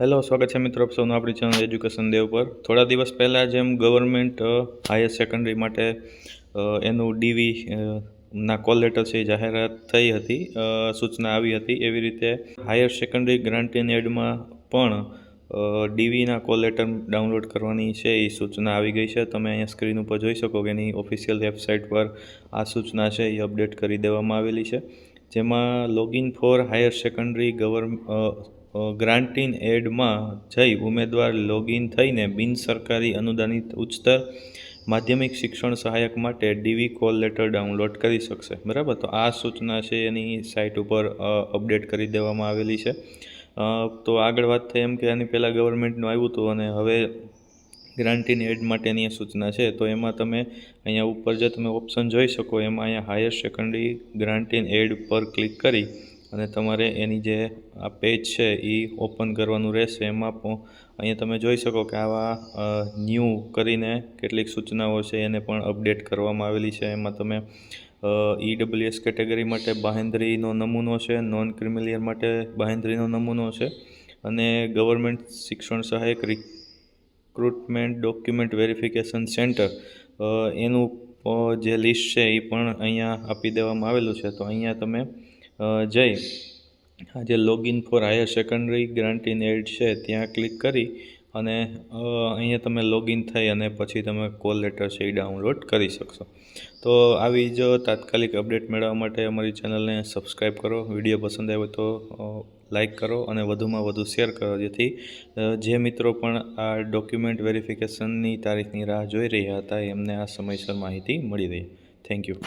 Hello, સ્વાગત છે મિત્રો આપ સૌનું આપણી ચેનલ એજ્યુકેશન દેવ પર. થોડા દિવસ પહેલાં જેમ ગવર્મેન્ટ હાયર સેકન્ડરી માટે એનું ડીવી ના કોલ લેટર છે જાહેરાત થઈ હતી સૂચના આવી હતી. એવી રીતે હાયર સેકન્ડરી ગ્રાન્ટ ઇન એડમાં પણ ડીવીના કોલ લેટર ડાઉનલોડ કરવાની છે એ સૂચના આવી ગઈ છે. તમે અહીંયા સ્ક્રીન ઉપર જોઈ શકો કે એની ઓફિશિયલ વેબસાઇટ પર આ સૂચના છે એ અપડેટ કરી દેવામાં આવેલી છે. જેમાં login for higher secondary gov grant in એડમાં જઈ ઉમેદવાર લોગિન થઈને બિન સરકારી અનુદાનિત ઉચ્ચતર માધ્યમિક શિક્ષણ સહાયક માટે ડીવી કોલ લેટર ડાઉનલોડ કરી શકશે. બરાબર? તો આ સૂચના છે એની સાઇટ ઉપર અપડેટ કરી દેવામાં આવેલી છે. તો આગળ વાત થઈ એમ કે આની પહેલાં ગવર્મેન્ટનું આવ્યું હતું અને હવે ગ્રાન્ટીન એડ માટેની સૂચના છે. તો એમાં તમે અહીંયા ઉપર જે તમે ઓપ્શન જોઈ શકો, એમાં અહીંયા higher secondary grant in aid પર ક્લિક કરી અને તમારે એની જે આ પેજ છે એ ઓપન કરવાનું રહેશે. એમાં પણ અહીંયા તમે જોઈ શકો કે આવા ન્યૂ કરીને કેટલીક સૂચનાઓ છે એને પણ અપડેટ કરવામાં આવેલી છે. એમાં તમે ઈડબ્લ્યુએસ કેટેગરી માટે બાહેંધરીનો નમૂનો છે નોન ક્રિમિલિયર માટે બાહેંધરીનો નમૂનો છે અને ગવર્મેન્ટ શિક્ષણ સહાયક રિક્રુટમેન્ટ ડોક્યુમેન્ટ વેરિફિકેશન સેન્ટર એનું જે લિસ્ટ છે એ પણ અહીંયા આપી દેવામાં આવેલું છે. તો અહીંયા તમે જઈ આ જે login for higher secondary grant in aid છે, ત્યાં ક્લિક કરી અને અહીંયા તમે લોગિન થઈ અને પછી તમે કોલ લેટર છે એ ડાઉનલોડ કરી શકશો. તો આવી જ તાત્કાલિક અપડેટ મેળવવા માટે અમારી ચેનલને સબસ્ક્રાઈબ કરો, વીડિયો પસંદ આવ્યો તો લાઇક કરો અને વધુમાં વધુ શેર કરો, જેથી જે મિત્રો પણ આ ડોક્યુમેન્ટ વેરિફિકેશનની તારીખની રાહ જોઈ રહ્યા હતા, એમને આ સમયસર માહિતી મળી રહી. Thank you